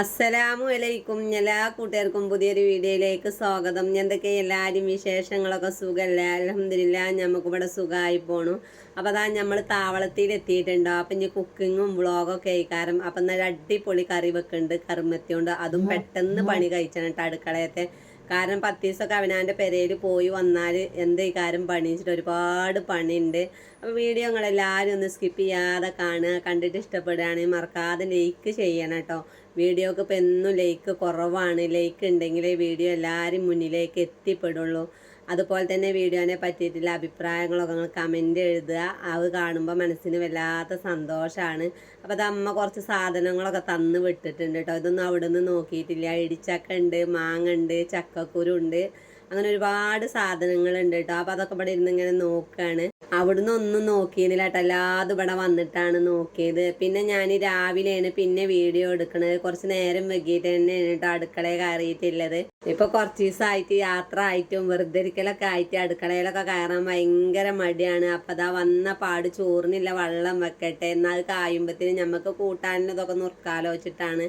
അസ്സലാമു അലൈക്കും. എല്ലാ കൂട്ടുകാർക്കും പുതിയൊരു വീഡിയോയിലേക്ക് സ്വാഗതം. എന്തൊക്കെ എല്ലാവരും വിശേഷങ്ങളൊക്കെ സുഖമല്ല അലഹമില്ല നമുക്ക് ഇവിടെ സുഖമായി പോണു. അപ്പോൾ അതാ നമ്മൾ താവളത്തിൽ എത്തിയിട്ടുണ്ടോ അപ്പം ഇനി കുക്കിങ്ങും വ്ളോഗൊക്കെ ആയിക്കാരം. അപ്പം നല്ല അടിപൊളി കറി വെക്കുന്നുണ്ട് കറുമത്തിയോണ്ട്. അതും പെട്ടെന്ന് പണി കഴിച്ചാണ് കേട്ടോ അടുക്കളയത്തെ. കാരണം പത്ത് ദിവസമൊക്കെ അവനാന്റെ പെരയിൽ പോയി വന്നാൽ എന്ത് ഈ കാര്യം പണിച്ചിട്ട് ഒരുപാട് പണിയുണ്ട്. അപ്പോൾ വീഡിയോ നിങ്ങളെല്ലാവരും ഒന്ന് സ്കിപ്പ് ചെയ്യാതെ കാണുക കണ്ടിട്ട് ഇഷ്ടപ്പെടുകയാണെങ്കിൽ മറക്കാതെ ലൈക്ക് ചെയ്യണം കേട്ടോ. വീഡിയോക്ക് ഇപ്പോൾ എന്നും ലൈക്ക് കുറവാണ്. ലൈക്ക് ഉണ്ടെങ്കിലേ വീഡിയോ എല്ലാവരും മുന്നിലേക്ക് എത്തിപ്പെടുള്ളൂ. അതുപോലെ തന്നെ വീഡിയോനെ പറ്റിയിട്ടുള്ള അഭിപ്രായങ്ങളൊക്കെ നിങ്ങൾ കമന്റ് എഴുതുക. അത് കാണുമ്പോൾ മനസ്സിന് വല്ലാത്ത സന്തോഷമാണ് അപ്പോൾ അത് അമ്മ കുറച്ച് സാധനങ്ങളൊക്കെ തന്ന് വിട്ടിട്ടുണ്ട് കേട്ടോ ഇതൊന്നും അവിടെ നിന്ന് നോക്കിയിട്ടില്ല. ഇടിച്ചക്ക ഉണ്ട് മാങ്ങുണ്ട് ചക്കക്കുരു ഉണ്ട്. അങ്ങനെ ഒരുപാട് സാധനങ്ങളുണ്ട് കേട്ടോ അപ്പോൾ അതൊക്കെ ഇവിടെ ഇരുന്ന് ഇങ്ങനെ നോക്കുകയാണ് അവിടുന്ന് ഒന്നും നോക്കിയിരുന്നില്ല കേട്ടോ. അല്ലാതെ ഇവിടെ വന്നിട്ടാണ് നോക്കിയത്. പിന്നെ ഞാൻ രാവിലെയാണ് പിന്നെ വീഡിയോ എടുക്കണത്. കുറച്ച് നേരം വെക്കിയിട്ട് തന്നെയാണ് കേട്ടോ അടുക്കളയിൽ കയറിയിട്ടുള്ളത്. ഇപ്പൊ കുറച്ച് ദിവസമായിട്ട് യാത്ര ആയിട്ടും വെറുതെ ഇരിക്കലൊക്കെ ആയിട്ട് അടുക്കളയിലൊക്കെ കയറാൻ ഭയങ്കര മടിയാണ്. അപ്പൊ അതാ വന്ന പാട് ചോറിനില്ല വെള്ളം വെക്കട്ടെ. എന്നാൽ അത് കായുമ്പത്തിന് നമുക്ക് കൂട്ടാനതൊക്കെ നുറുക്കാലോ വെച്ചിട്ടാണ്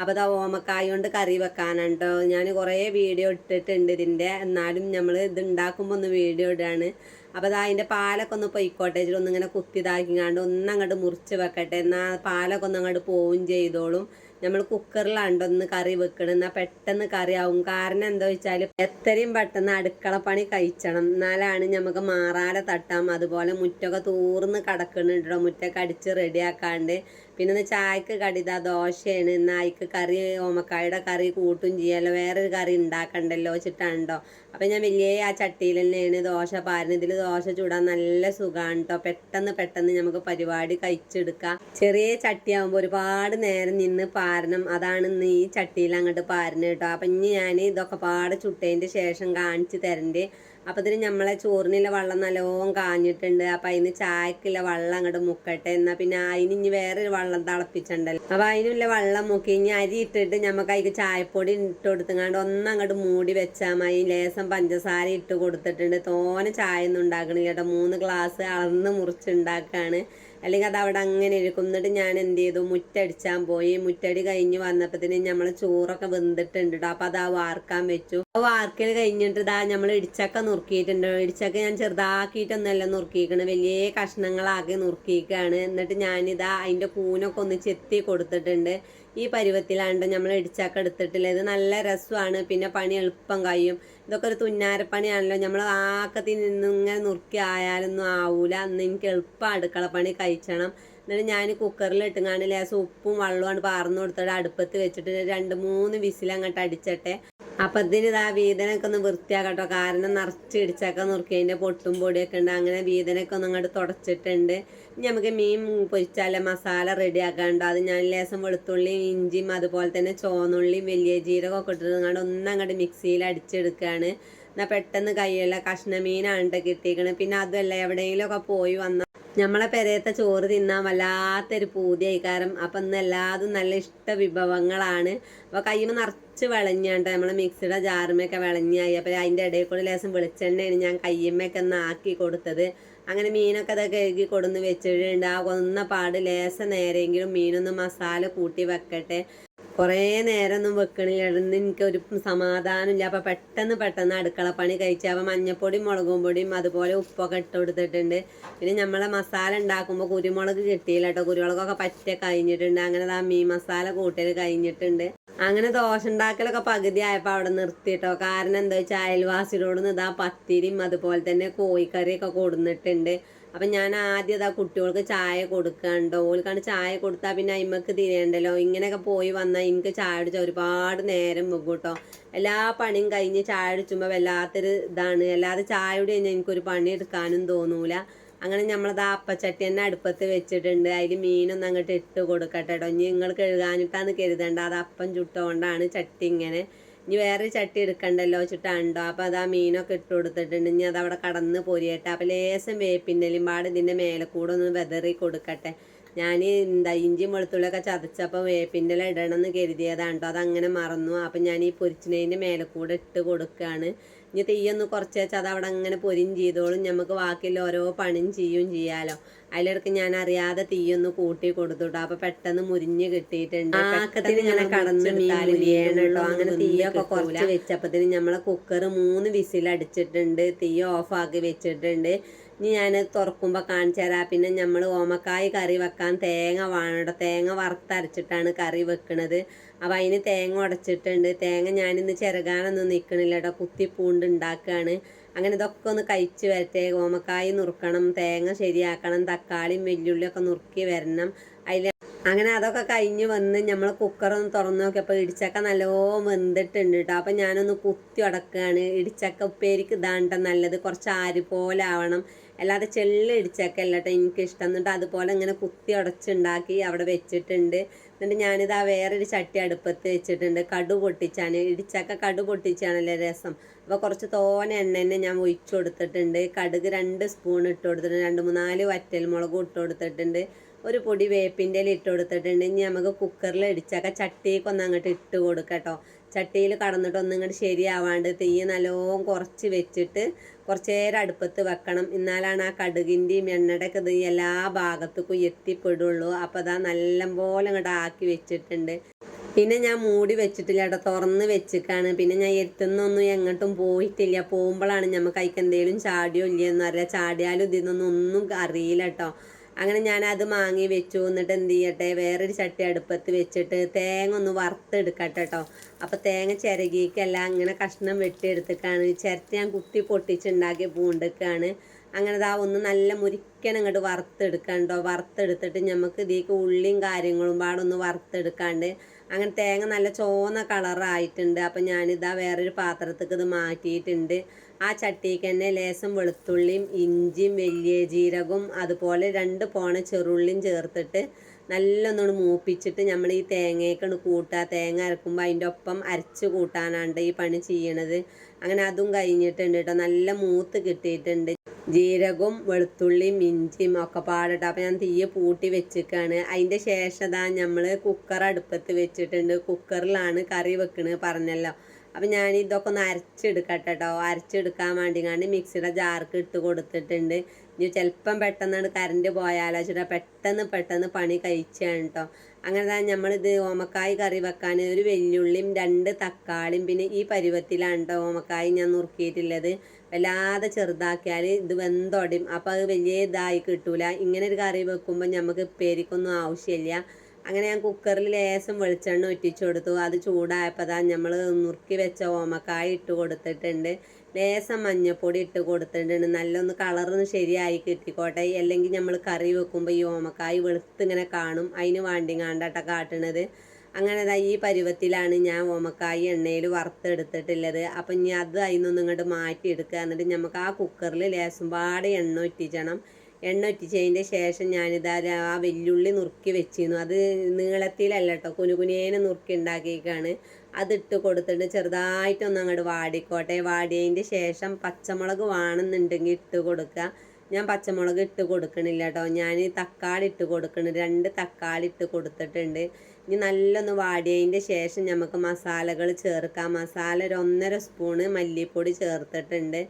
അപ്പോൾ ദാ ഓമക്കായ കൊണ്ട് കറി വെക്കാനുണ്ടോ ഞാൻ കുറേ വീഡിയോ ഇട്ടിട്ടുണ്ട് ഇതിന്റെ എന്നാലും നമ്മൾ ഇത് ഉണ്ടാക്കുമ്പോൾ ഒന്ന് വീഡിയോ ഇടുകയാണ് അപ്പോൾ അതാ അതിന്റെ പാലൊക്കെ ഒന്ന് പൊയ്ക്കോട്ടെ. ഒന്നിങ്ങനെ കുത്തിതാക്കിങ്ങാണ്ട് ഒന്നങ്ങോട്ട് മുറിച്ച് വെക്കട്ടെ. എന്നാൽ പാലൊക്കെ ഒന്ന് അങ്ങോട്ട് പോവുകയും ചെയ്തോളും. നമ്മൾ കുക്കറിലാണ്ടൊന്ന് കറി വെക്കണം. എന്നാൽ പെട്ടെന്ന് കറി ആവും കാരണം എന്താ വെച്ചാൽ എത്രയും പെട്ടെന്ന് അടുക്കള പണി കഴിച്ചണം. എന്നാലാണ് നമുക്ക് മാറാതെ തട്ടാം. അതുപോലെ മുറ്റൊക്കെ തൂർന്ന് കിടക്കുന്നുണ്ടോ മുറ്റൊക്കെ അടിച്ച് റെഡിയാക്കാണ്ട്. പിന്നെ ഒന്ന് ചായക്ക് കടിത ദോശയാണ്. എന്നാൽ അയക്ക് കറി ഓമക്കായുടെ കറി കൂട്ടും ചെയ്യാമല്ലോ വേറൊരു കറി ഉണ്ടാക്കണ്ടല്ലോ വെച്ചിട്ടാണ്ടോ. അപ്പം ഞാൻ വലിയ ആ ചട്ടിയിൽ തന്നെയാണ് ദോശ പാരുന്നത് ഇതിൽ ദോശ ചൂടാൻ നല്ല സുഖമാണ് കേട്ടോ പെട്ടെന്ന് പെട്ടെന്ന് നമുക്ക് പരിപാടി കഴിച്ചെടുക്കാം. ചെറിയ ചട്ടിയാകുമ്പോൾ ഒരുപാട് നേരം നിന്ന് പാരണം അതാണ് ഇന്ന് ഈ ചട്ടിയിൽ അങ്ങോട്ട് പാരുന്നത് കേട്ടോ. അപ്പം ഇനി ഞാൻ ഇതൊക്കെ പാടെ ചുട്ടതിന്റെ ശേഷം കാണിച്ച് തരണ്ട്. അപ്പം ഇതിന് നമ്മളെ ചോറിനുള്ള വെള്ളം നല്ലോണം കാഞ്ഞിട്ടുണ്ട്. അപ്പം അതിന് ചായക്കുള്ള വെള്ളം അങ്ങോട്ട് മുക്കട്ടെ. എന്നാൽ പിന്നെ അതിന് ഇനി വേറൊരു വെള്ളം തിളപ്പിച്ചിട്ടുണ്ടല്ലോ. അപ്പം അതിനുള്ള വെള്ളം മുക്കി ഇനി അരി ഇട്ടിട്ട് നമുക്ക് അതിക്ക് ചായപ്പൊടി ഇട്ട് കൊടുത്തങ്ങാണ്ട് ഒന്നങ്ങോട്ട് മൂടി വെച്ചാൽ മതി. ലേസം പഞ്ചസാര ഇട്ട് കൊടുത്തിട്ടുണ്ട്. തോനെ ചായ ഒന്നും ഉണ്ടാക്കണില്ല കേട്ടോ. മൂന്ന് ഗ്ലാസ് അളന്ന് മുറിച്ചുണ്ടാക്കുകയാണ് അല്ലെങ്കിൽ അത് അവിടെ അങ്ങനെ ഇരിക്കും. എന്നിട്ട് ഞാൻ എന്ത് ചെയ്തു? മുറ്റടിച്ചാൻ പോയി. മുറ്റടി കഴിഞ്ഞ് വന്നപ്പോഴത്തേന് നമ്മൾ ചോറൊക്കെ വെന്തിട്ടുണ്ട് അപ്പം അത് ആ വാർക്കാൻ വെച്ചു. ആ വാർക്കൽ കഴിഞ്ഞിട്ട് ഇതാ നമ്മൾ ഇടിച്ചക്ക നുറുക്കിയിട്ടുണ്ട്. ഇടിച്ചക്ക ഞാൻ ചെറുതാക്കിയിട്ടൊന്നല്ല നുറുക്കിയിരിക്കണം വലിയ കഷ്ണങ്ങളാക്കി നുറുക്കിയിരിക്കുകയാണ് എന്നിട്ട് ഞാനിതാ അതിന്റെ കൂനൊക്കെ ഒന്ന് ചെത്തി കൊടുത്തിട്ടുണ്ട്. ഈ പരുവത്തിലാണ്ട് നമ്മൾ ഇടിച്ചക്ക എടുത്തിട്ടില്ല. ഇത് നല്ല രസമാണ്. പിന്നെ പണി എളുപ്പം കഴിയും. ഇതൊക്കെ ഒരു തുന്നാരപ്പണിയാണല്ലോ. നമ്മൾ ആക്കത്തിൽ നിന്ന് ഇങ്ങനെ നുറുക്കി ആയാലൊന്നും ആവൂല. അന്ന് എനിക്ക് എളുപ്പം അടുക്കള പണി കഴിച്ചണം. എന്നിട്ട് ഞാൻ കുക്കറിൽ ഇട്ടുങ്ങാണ്ട് ലേശം ഉപ്പും ആണ് പാർന്നു കൊടുത്തിട്ട് അടുപ്പത്ത് വെച്ചിട്ട് രണ്ട് മൂന്ന് വിസിൽ അങ്ങോട്ട് അടിച്ചട്ടെ. അപ്പം ഇതിന് ഇതാ വീതനൊക്കെ ഒന്ന് വൃത്തിയാക്കട്ടോ. കാരണം നിറച്ച് ഇടിച്ചൊക്കെ നുറുക്കിയതിന്റെ പൊട്ടും പൊടിയൊക്കെ ഉണ്ട്. അങ്ങനെ വീതനൊക്കെ ഒന്ന് അങ്ങോട്ട് തുടച്ചിട്ടുണ്ട്. ഇനി നമുക്ക് മീൻ പൊരിച്ചാല മസാല റെഡി ആക്കാണ്ടോ അത് ഞാൻ ലേശം വെളുത്തുള്ളിയും ഇഞ്ചിയും അതുപോലെ തന്നെ ചോന്നുള്ളിയും വലിയ ജീരകമൊക്കെ ഇട്ടിട്ട് അങ്ങോട്ട് ഒന്നങ്ങോട്ട് മിക്സിയിൽ അടിച്ചെടുക്കുകയാണ് എന്നാൽ പെട്ടെന്ന് കയ്യുള്ള കഷ്ണ മീനാണ് പിന്നെ അതുമല്ല എവിടെയെങ്കിലുമൊക്കെ പോയി വന്നാൽ നമ്മളെ പെരയത്തെ ചോറ് തിന്നാൻ വല്ലാത്തൊരു പൂതിയായി. കാരണം അപ്പം ഇന്ന് എല്ലാതും നല്ല ഇഷ്ട വിഭവങ്ങളാണ്. അപ്പോൾ കയ്യുമ്പോൾ നിറച്ച് വിളഞ്ഞാണ്ട് നമ്മളെ മിക്സിയുടെ ജാറുമൊക്കെ വിളഞ്ഞായി. അപ്പോൾ അതിന്റെ ഇടയിൽ കൂടെ ലേശം വെളിച്ചെണ്ണയാണ് ഞാൻ കയ്യമ്മയൊക്കെ ഒന്ന് ആക്കി കൊടുത്തത്. അങ്ങനെ മീനൊക്കെ അതൊക്കെ എഴുകി കൊടുന്ന് വെച്ചിട്ടുണ്ട്. ആ കൊന്ന പാട് ലേശം നേരെങ്കിലും മീനൊന്ന് മസാല കൂട്ടി വെക്കട്ടെ. കുറേ നേരമൊന്നും വെക്കണില്ലായിരുന്നു എനിക്ക് ഒരു സമാധാനമില്ല. അപ്പം പെട്ടെന്ന് പെട്ടെന്ന് അടുക്കള പണി കഴിച്ച് അപ്പം മഞ്ഞപ്പൊടിയും മുളകും പൊടിയും അതുപോലെ ഉപ്പൊക്കെ ഇട്ട് കൊടുത്തിട്ടുണ്ട്. പിന്നെ നമ്മളെ മസാല ഉണ്ടാക്കുമ്പോൾ കുരുമുളക് കിട്ടിയില്ല കേട്ടോ കുരുമുളകൊക്കെ പറ്റ കഴിഞ്ഞിട്ടുണ്ട്. അങ്ങനെ ആ മീൻ മസാല കൂട്ടൽ കഴിഞ്ഞിട്ടുണ്ട്. അങ്ങനെ ദോശ ഉണ്ടാക്കലൊക്കെ പകുതി ആയപ്പോൾ അവിടെ നിർത്തിട്ടോ കാരണം എന്താ വെച്ചാൽ അയൽവാസിയോട് ഇതാ പത്തിരിയും അതുപോലെ തന്നെ കോഴിക്കറിയൊക്കെ കൊടുന്നിട്ടുണ്ട്. അപ്പം ഞാൻ ആദ്യം ആ കുട്ടികൾക്ക് ചായ കൊടുക്കണ്ടോ ഓൽക്കാണ് ചായ കൊടുത്താൽ പിന്നെ അയിമക്ക് തിരിയണ്ടല്ലോ ഇങ്ങനെയൊക്കെ പോയി വന്നാൽ എനിക്ക് ചായ അടിച്ചാൽ ഒരുപാട് നേരം വെക്കും കേട്ടോ എല്ലാ പണിയും കഴിഞ്ഞ് ചായ അടിച്ചുമ്പോൾ വല്ലാത്തൊരു ഇതാണ്. അല്ലാതെ ചായ കൂടി കഴിഞ്ഞാൽ എനിക്കൊരു പണി എടുക്കാനും തോന്നൂല. അങ്ങനെ നമ്മളത് അപ്പച്ചട്ടി തന്നെ അടുപ്പത്ത് വെച്ചിട്ടുണ്ട്. അതിൽ മീനൊന്നും അങ്ങോട്ട് ഇട്ട് കൊടുക്കട്ടെ കേട്ടോ ഇനി നിങ്ങൾ കഴുകാനിട്ടാന്ന് കരുതണ്ട. അത് അപ്പം ചുട്ടുകൊണ്ടാണ് ചട്ടി ഇങ്ങനെ ഇനി വേറെ ചട്ടി എടുക്കണ്ടല്ലോ ചുട്ടാണ്ടോ അപ്പോൾ അത് ആ മീനൊക്കെ ഇട്ട് കൊടുത്തിട്ടുണ്ട്. ഇനി അതവിടെ കടന്ന് പൊരിയട്ടെ. അപ്പോൾ ലേശം വേപ്പിന്റെലും പാട് ഇതിന്റെ മേലെ കൂടെ ഒന്ന് വെതറി കൊടുക്കട്ടെ. ഞാൻ എന്താ ഇഞ്ചിയും വെളുത്തുള്ളിയൊക്കെ ചതച്ചപ്പോൾ വേപ്പിന്റെ ഇല ഇടണം എന്ന് കരുതിയതാണ് കേട്ടോ അതങ്ങനെ മറന്നു. അപ്പം ഞാൻ ഈ പൊരിച്ചിനതിന്റെ മേലെ കൂടെ ഇട്ട് കൊടുക്കുകയാണ് ഇനി തീയൊന്ന് കുറച്ച് വെച്ചാൽ അത് അവിടെ അങ്ങനെ പൊരിയും ചെയ്തോളും. നമുക്ക് ബാക്കിയുള്ള ഓരോ പണിയും ചെയ്യും ചെയ്യാലോ. അതിലിടക്ക് ഞാൻ അറിയാതെ തീയൊന്ന് കൂട്ടി കൊടുത്തുട്ടോ. അപ്പൊ പെട്ടെന്ന് മുരിഞ്ഞ് കിട്ടിയിട്ടുണ്ട്. ആക്കത്തിന് ഇങ്ങനെ കടന്ന് മുരിയണല്ലോ അങ്ങനെ തീയൊക്കെ കുറച്ച് വെച്ചപ്പത്തിന് നമ്മളെ കുക്കർ മൂന്ന് വിസിൽ അടിച്ചിട്ടുണ്ട്. തീ ഓഫാക്കി വെച്ചിട്ടുണ്ട്. ഇനി ഞാൻ തുറക്കുമ്പോൾ കാണിച്ചു തരാം. പിന്നെ നമ്മൾ ഓമക്കായ കറി വെക്കാൻ തേങ്ങ വേണം തേങ്ങ വറുത്തരച്ചിട്ടാണ് കറി വെക്കുന്നത് അപ്പം അതിന് തേങ്ങ ഉടച്ചിട്ടുണ്ട്. തേങ്ങ ഞാനിന്ന് ചിരകാനൊന്നും നിൽക്കണില്ല കേട്ടോ കുത്തി പൂണ്ട് ഉണ്ടാക്കുകയാണ് അങ്ങനെ ഇതൊക്കെ ഒന്ന് കഴിച്ച് വരട്ടെ. ഓമക്കായ് നുറുക്കണം തേങ്ങ ശരിയാക്കണം തക്കാളിയും വെല്ലുള്ളിയൊക്കെ നുറുക്കി വരണം. അതിൽ അങ്ങനെ അതൊക്കെ കഴിഞ്ഞ് വന്ന് നമ്മൾ കുക്കറൊന്ന് തുറന്ന് നോക്കിയപ്പോൾ ഇടിച്ചക്ക നല്ലോണം വെന്തിട്ടുണ്ട് കേട്ടോ അപ്പം ഞാനൊന്ന് കുത്തി ഉടക്കുകയാണ് ഇടിച്ചക്ക ഉപ്പേരിക്ക് ഇതാണ്ട നല്ലത്. കുറച്ച് ആര് പോലെ ആവണം. അല്ലാതെ ചെള്ള ഇടിച്ചക്ക കേട്ടോ എനിക്കിഷ്ടം. എന്നിട്ട് അതുപോലെ ഇങ്ങനെ കുത്തി ഉടച്ചുണ്ടാക്കി അവിടെ വെച്ചിട്ടുണ്ട്. എന്നിട്ട് ഞാനിത് വേറൊരു ചട്ടി അടുപ്പത്ത് വെച്ചിട്ടുണ്ട്. കടു പൊട്ടിച്ചാണ്. ഇടിച്ചക്ക കടു പൊട്ടിച്ചാണല്ലേ രസം. അപ്പോൾ കുറച്ച് തോന എണ്ണ തന്നെ ഞാൻ ഒഴിച്ചു കൊടുത്തിട്ടുണ്ട്. കടുക് രണ്ട് സ്പൂൺ ഇട്ട് കൊടുത്തിട്ടുണ്ട്. രണ്ട് മൂന്നാൽ വറ്റൽ മുളകും ഇട്ട് കൊടുത്തിട്ടുണ്ട്. ഒരു പൊടി വേപ്പിന്റെ ഇട്ട് കൊടുത്തിട്ടുണ്ട്. ഇനി നമുക്ക് കുക്കറിൽ ഇടിച്ചൊക്കെ ചട്ടിയൊക്കെ ഒന്ന് അങ്ങോട്ട് ഇട്ട് കൊടുക്കട്ടോ ചട്ടിയിൽ കടന്നിട്ട് ഒന്നും ഇങ്ങോട്ട് ശരിയാവാണ്ട് തീ നല്ലോണം കുറച്ച് വെച്ചിട്ട് കുറച്ച് നേരം അടുപ്പത്ത് വെക്കണം. എന്നാലാണ് ആ കടുകിന്റെയും എണ്ണയുടെയൊക്കെ ഇത് എല്ലാ ഭാഗത്തേക്കും എത്തിപ്പെടുള്ളൂ. അപ്പോൾ അതാ നല്ലപോലെ ഇങ്ങോട്ട് ആക്കി വെച്ചിട്ടുണ്ട്. പിന്നെ ഞാൻ മൂടി വെച്ചിട്ടില്ല കേട്ടോ. തുറന്ന് വെച്ചിട്ടാണ് പിന്നെ ഞാൻ എത്തുന്നൊന്നും എങ്ങോട്ടും പോയിട്ടില്ല. പോകുമ്പോഴാണ് നമുക്ക് അതിക്ക് എന്തെങ്കിലും ചാടിയോ ഇല്ലയെന്ന് ചാടിയാലും ഇതിൽ നിന്നൊന്നും അറിയില്ല കേട്ടോ. അങ്ങനെ ഞാൻ അത് മാങ്ങി വെച്ചു എന്നിട്ട് എന്ത് ചെയ്യട്ടെ വേറൊരു ചട്ടി അടുപ്പത്ത് വെച്ചിട്ട് തേങ്ങ ഒന്ന് വറുത്തെടുക്കട്ടെ കേട്ടോ അപ്പോൾ തേങ്ങ ചിരകിക്കല്ല ഇങ്ങനെ കഷ്ണം വെട്ടിയെടുത്തിട്ടാണ് ചിരട്ടി ഞാൻ കുത്തി പൊട്ടിച്ചുണ്ടാക്കിയ പൂണ്ടൊക്കെയാണ്. അങ്ങനെ ഇതാ ഒന്ന് നല്ല മുരിക്കണം ഇങ്ങോട്ട് വറുത്തെടുക്കണ്ടോ. വറുത്തെടുത്തിട്ട് നമുക്ക് ഇതിലേക്ക് ഉള്ളിയും കാര്യങ്ങളും പാടൊന്ന് വറുത്തെടുക്കാണ്ട് അങ്ങനെ തേങ്ങ നല്ല ചോന്ന കളറായിട്ടുണ്ട്. അപ്പം ഞാനിതാ വേറൊരു പാത്രത്തേക്ക് ഇത് മാറ്റിയിട്ടുണ്ട്. ആ ചട്ടിക്ക് തന്നെ ലേശം വെളുത്തുള്ളിയും ഇഞ്ചിയും വലിയ ജീരകവും അതുപോലെ രണ്ട് പോണ ചെറുള്ളിയും ചേർത്തിട്ട് നല്ലൊന്നുകൊണ്ട് മൂപ്പിച്ചിട്ട് നമ്മൾ ഈ തേങ്ങയൊക്കെ കൂട്ടുക തേങ്ങ അരക്കുമ്പോൾ അതിന്റെ ഒപ്പം അരച്ച് കൂട്ടാനാണ്ട് ഈ പണി ചെയ്യണത്. അങ്ങനെ അതും കഴിഞ്ഞിട്ടുണ്ട് കേട്ടോ നല്ല മൂത്ത് കിട്ടിയിട്ടുണ്ട്. ജീരകവും വെളുത്തുള്ളിയും ഇഞ്ചിയും ഒക്കെ പാടിട്ട്. അപ്പം ഞാൻ തീയെ പൂട്ടി വെച്ചിക്കാണ്. അതിന്റെ ശേഷം നമ്മൾ കുക്കർ അടുപ്പത്ത് വെച്ചിട്ടുണ്ട്. കുക്കറിലാണ് കറി വെക്കണത് പറഞ്ഞല്ലോ. അപ്പം ഞാൻ ഇതൊക്കെ ഒന്ന് അരച്ചെടുക്കട്ടെ കേട്ടോ അരച്ചെടുക്കാൻ വേണ്ടി കണ്ട് മിക്സിയുടെ ജാർക്ക് ഇട്ട് കൊടുത്തിട്ടുണ്ട്. ഇനി ചിലപ്പം പെട്ടെന്നാണ് കറണ്ട് പോയാലോ ചേട്ടാ പെട്ടെന്ന് പെട്ടെന്ന് പണി കഴിച്ചാണ് കേട്ടോ അങ്ങനെ തന്നെ നമ്മളിത് ഓമക്കായ് കറി വെക്കാൻ ഒരു വെല്ലുള്ളിയും രണ്ട് തക്കാളിയും പിന്നെ ഈ പരുവത്തിലാണ് കേട്ടോ ഓമക്കായ് ഞാൻ നുറുക്കിയിട്ടുള്ളത്. വല്ലാതെ ചെറുതാക്കിയാൽ ഇത് വെന്തൊടിയും. അപ്പോൾ അത് വലിയ ഇതായി കിട്ടൂല. ഇങ്ങനെ ഒരു കറി വെക്കുമ്പോൾ നമുക്ക് പേരിക്കൊന്നും ആവശ്യമില്ല. അങ്ങനെ ഞാൻ കുക്കറിൽ ലേശം വെളിച്ചെണ്ണ ഒറ്റിച്ചു കൊടുത്തു. അത് ചൂടായപ്പോൾ അതാ നമ്മൾ നുറുക്കി വെച്ച ഓമക്കായ ഇട്ട് കൊടുത്തിട്ടുണ്ട്. ലേശം മഞ്ഞപ്പൊടി ഇട്ട് കൊടുത്തിട്ടുണ്ട്. നല്ലൊന്ന് കളറൊന്ന് ശരിയായി കിട്ടിക്കോട്ടെ. അല്ലെങ്കിൽ നമ്മൾ കറി വെക്കുമ്പോൾ ഈ ഓമക്കായ വെളുത്ത് ഇങ്ങനെ കാണും. അതിന് വേണ്ടി കാണ്ടാട്ട കാട്ടണത്. അങ്ങനെ ഈ പരുവത്തിലാണ് ഞാൻ ഓമക്കായ് എണ്ണയിൽ വറുത്തെടുത്തിട്ടുള്ളത്. അപ്പം ഇനി അത് അതിൽ ഇങ്ങോട്ട് ഇങ്ങോട്ട് മാറ്റിയെടുക്കുക എന്നിട്ട് നമുക്ക് ആ കുക്കറിൽ ലേശം പാടെ എണ്ണ ഒറ്റിച്ചണം എണ്ണ ഒറ്റിച്ചതിന്റെ ശേഷം ഞാനിതാ ആ വെല്ലുള്ളി നുറുക്കി വെച്ചിരുന്നു. അത് നീളത്തിലല്ല കേട്ടോ കുനുകുനേനെ നുറുക്കി ഉണ്ടാക്കിയേക്കാണ്. അതിട്ട് കൊടുത്തിട്ട് ചെറുതായിട്ടൊന്ന് അങ്ങോട്ട് വാടിക്കോട്ടെ. വാടിയതിന്റെ ശേഷം പച്ചമുളക് വേണമെന്നുണ്ടെങ്കിൽ ഇട്ട് കൊടുക്കുക. ഞാൻ പച്ചമുളക് ഇട്ട് കൊടുക്കണില്ല കേട്ടോ ഞാൻ തക്കാളി ഇട്ട് കൊടുക്കണം രണ്ട് തക്കാളി ഇട്ട് കൊടുത്തിട്ടുണ്ട്. ഇനി നല്ലൊന്ന് വാടിയതിന്റെ ശേഷം നമുക്ക് മസാലകൾ ചേർക്കാം. മസാല ഒരു ഒന്നര സ്പൂണ് മല്ലിപ്പൊടി ചേർത്തിട്ടുണ്ട്.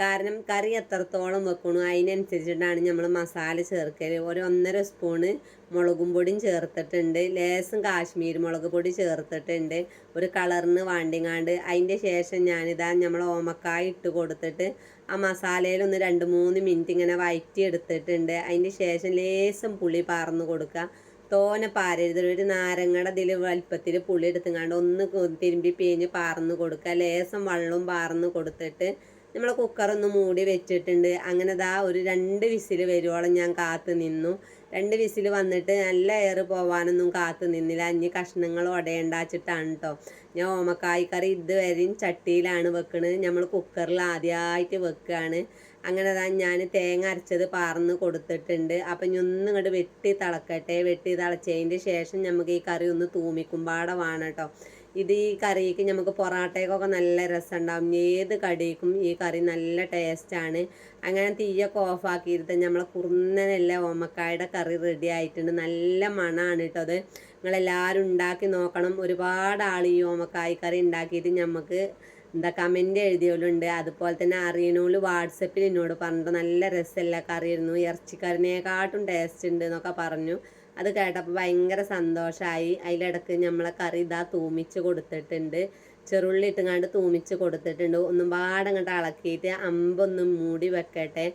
കാരണം കറി എത്രത്തോളം വെക്കണു അതിനനുസരിച്ചിട്ടാണ് നമ്മൾ മസാല ചേർക്കൽ ഒരു ഒന്നര സ്പൂണ് മുളകും പൊടിയും ചേർത്തിട്ടുണ്ട്. ലേസും കാശ്മീർ മുളക് പൊടി ചേർത്തിട്ടുണ്ട്. ഒരു കളറിന് വാണ്ടിങ്ങാണ്ട്. അതിന്റെ ശേഷം ഞാനിതാ നമ്മൾ ഓമക്കായ ഇട്ട് കൊടുത്തിട്ട് ആ മസാലയിൽ ഒന്ന് രണ്ട് മൂന്ന് മിനിറ്റ് ഇങ്ങനെ വയറ്റി എടുത്തിട്ടുണ്ട് അതിന്റെ ശേഷം ലേസം പുളി പാർന്ന് കൊടുക്കുക. തോനെ പാരരുത്. ഒരു നാരങ്ങയുടെ ഇതിൽ വലിപ്പത്തിൽ പുളി എടുത്തുങ്ങാണ്ട് ഒന്ന് തിരുമ്പി പിഴിഞ്ഞ് പാർന്ന് കൊടുക്കുക. ലേസം വെള്ളവും പാർന്ന് കൊടുത്തിട്ട് നമ്മൾ കുക്കറൊന്ന് മൂടി വെച്ചിട്ടുണ്ട്. അങ്ങനെ ദാ ഒരു രണ്ട് വിസിൽ വരുവോളം ഞാൻ കാത്തു നിന്നു. രണ്ട് വിസിൽ വന്നിട്ട് നല്ല എയർ പോവാനൊന്നും കാത്തു നിന്നില്ല. അഞ്ഞ് കഷ്ണങ്ങൾ ഉടയണ്ടാച്ചിട്ടാണ് കേട്ടോ ഞാൻ ഓമക്കായ് കറി ഇതുവരെയും ചട്ടിയിലാണ് വെക്കുന്നത് നമ്മൾ കുക്കറിൽ ആദ്യമായിട്ട് വെക്കുകയാണ് അങ്ങനെ താ ഞാൻ തേങ്ങ അരച്ചത് പാർന്ന് കൊടുത്തിട്ടുണ്ട്. അപ്പം ഇനി ഒന്നും ഇങ്ങോട്ട് വെട്ടി തിളക്കട്ടെ. വെട്ടി തിളച്ചതിന്റെ ശേഷം നമുക്ക് ഈ കറി ഒന്ന് തൂമിക്കുമ്പാടെ വേണം കേട്ടോ ഇത് ഈ കറിക്ക് നമുക്ക് പൊറാട്ടയ്ക്കൊക്കെ നല്ല രസമുണ്ടാവും ഏത് കടിക്കും ഈ കറി നല്ല ടേസ്റ്റാണ്. അങ്ങനെ തീയൊക്കെ ഓഫാക്കിയിട്ട് നമ്മളെ കുറുന്നനല്ല ഓമക്കായുടെ കറി റെഡി ആയിട്ടുണ്ട്. നല്ല മണമാണ് കേട്ടോ അത്. നിങ്ങളെല്ലാവരും ഉണ്ടാക്കി നോക്കണം. ഒരുപാട് ആൾ ഈ ഓമക്കായ് കറി ഉണ്ടാക്കിയിട്ട് നമുക്ക് എന്താ കമന്റ് എഴുതിയോലുണ്ട്. അതുപോലെ തന്നെ അറിയണോൽ വാട്സപ്പിൽ എന്നോട് പറഞ്ഞിട്ട് നല്ല രസമല്ല കറിയായിരുന്നു. ഇറച്ചിക്കറിനെക്കാട്ടും ടേസ്റ്റ് ഉണ്ട് എന്നൊക്കെ പറഞ്ഞു. അത് കേട്ടപ്പോൾ ഭയങ്കര സന്തോഷമായി അതിലിടക്ക് നമ്മളെ കറി ഇതാ തൂമിച്ച് കൊടുത്തിട്ടുണ്ട്. ചെറുള്ളി ഇട്ടുങ്ങാണ്ട് തൂമിച്ച് കൊടുത്തിട്ടുണ്ട്. ഒന്നും പാടങ്ങോട്ട് ഇളക്കിയിട്ട് അമ്പൊന്നും മൂടി വെക്കട്ടെ.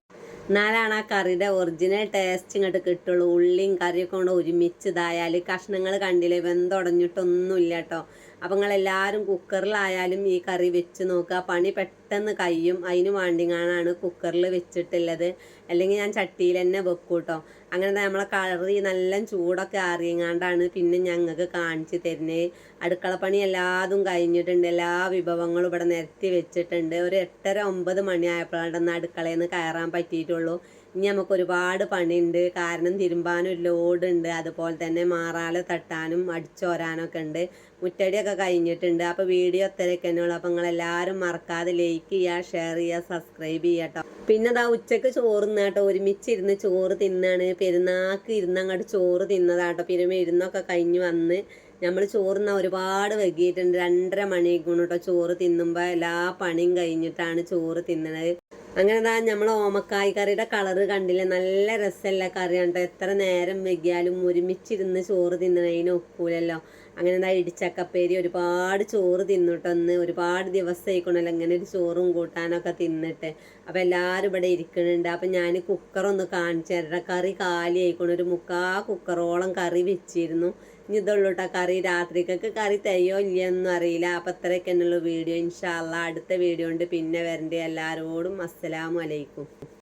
എന്നാലാണ് ആ കറിയുടെ ഒറിജിനൽ ടേസ്റ്റ് ഇങ്ങോട്ട് കിട്ടുള്ളൂ. ഉള്ളിയും കറിയൊക്കെ കൊണ്ട് ഒരുമിച്ച് ഇതായാൽ കഷ്ണങ്ങൾ കണ്ടില്ലേ? വെന്തുടഞ്ഞിട്ടൊന്നുമില്ല കേട്ടോ അപ്പം നിങ്ങളെല്ലാവരും കുക്കറിലായാലും ഈ കറി വെച്ച് നോക്കുക. പണി പെട്ടെന്ന് കഴിയും. അതിന് വേണ്ടിങ്ങാനാണ് കുക്കറിൽ വെച്ചിട്ടുള്ളത്. അല്ലെങ്കിൽ ഞാൻ ചട്ടിയിൽ തന്നെ വെക്കും കേട്ടോ അങ്ങനെ നമ്മളെ കളറി നല്ല ചൂടൊക്കെ അറിയങ്ങാണ്ടാണ് പിന്നെ ഞങ്ങൾക്ക് കാണിച്ച് തരുന്നത് അടുക്കളപ്പണി എല്ലാതും കഴിഞ്ഞിട്ടുണ്ട്. എല്ലാ വിഭവങ്ങളും ഇവിടെ നിരത്തി വെച്ചിട്ടുണ്ട്. ഒരു എട്ടര ഒമ്പത് മണിയായപ്പോഴാണ് അടുക്കളയിൽ നിന്ന് കയറാൻ പറ്റിയിട്ടുള്ളൂ. ഇനി നമുക്ക് ഒരുപാട് പണിയുണ്ട്. കാരണം തിരുമ്പാനും ലോഡുണ്ട്. അതുപോലെ തന്നെ മാറാല തട്ടാനും അടിച്ചോരാനൊക്കെ ഉണ്ട്. മുറ്റടിയൊക്കെ കഴിഞ്ഞിട്ടുണ്ട്. അപ്പോൾ വീഡിയോ ഒത്തരൊക്കെ തന്നെ ഉള്ളൂ. അപ്പോൾ നിങ്ങളെല്ലാവരും മറക്കാതെ ലൈക്ക് ചെയ്യുക ഷെയർ ചെയ്യുക സബ്സ്ക്രൈബ് ചെയ്യുക കേട്ടോ. പിന്നെ അതാ ഉച്ചയ്ക്ക് ചോറ് കേട്ടോ. ഒരുമിച്ചിരുന്ന് ചോറ് തിന്നാണ്. പെരുന്നാക്ക് ഇരുന്ന് അങ്ങോട്ട് ചോറ് തിന്നതാട്ടോ പിന്നെ ഇരുന്നൊക്കെ കഴിഞ്ഞ് വന്ന് നമ്മൾ ചോറുന്ന ഒരുപാട് വൈകിയിട്ടുണ്ട്. രണ്ടര മണിയായിക്കണം കേട്ടോ. ചോറ് തിന്നുമ്പോൾ എല്ലാ പണിയും കഴിഞ്ഞിട്ടാണ് ചോറ് തിന്നണത്. അങ്ങനെ ഇതാ നമ്മൾ ഓമക്കായ് കറിയുടെ കളറ് കണ്ടില്ലേ? നല്ല രസമല്ല കറിയാണ് കേട്ടോ എത്ര നേരം വെക്കിയാലും ഒരുമിച്ചിരുന്ന് ചോറ് തിന്നണതിന് ഒക്കൂലല്ലോ. അങ്ങനെ എന്താ ഇടിച്ചക്കപ്പേരി ഒരുപാട് ചോറ് തിന്നിട്ടൊന്ന് ഒരുപാട് ദിവസമായിക്കണല്ലോ ഇങ്ങനെ ഒരു ചോറും കൂട്ടാനൊക്കെ തിന്നിട്ട്. അപ്പം എല്ലാവരും ഇവിടെ ഇരിക്കുന്നുണ്ട് അപ്പം ഞാൻ കുക്കറൊന്ന് കാണിച്ചു തരാം. കറി കാലി ആയിക്കണം ഒരു മുക്കാ കുക്കറോളം കറി വെച്ചിരുന്നു. ഇനി ഇതുള്ളൂ കേട്ടോ കറി രാത്രിക്കൊക്കെ കറി തയ്യോ ഇല്ലയൊന്നും അറിയില്ല. അപ്പം അത്രയൊക്കെ തന്നെയുള്ള വീഡിയോ. ഇൻഷാല്ല അടുത്ത വീഡിയോ ഉണ്ട്. പിന്നെ വരണ്ടേ. എല്ലാവരോടും അസ്സലാമു അലൈക്കും.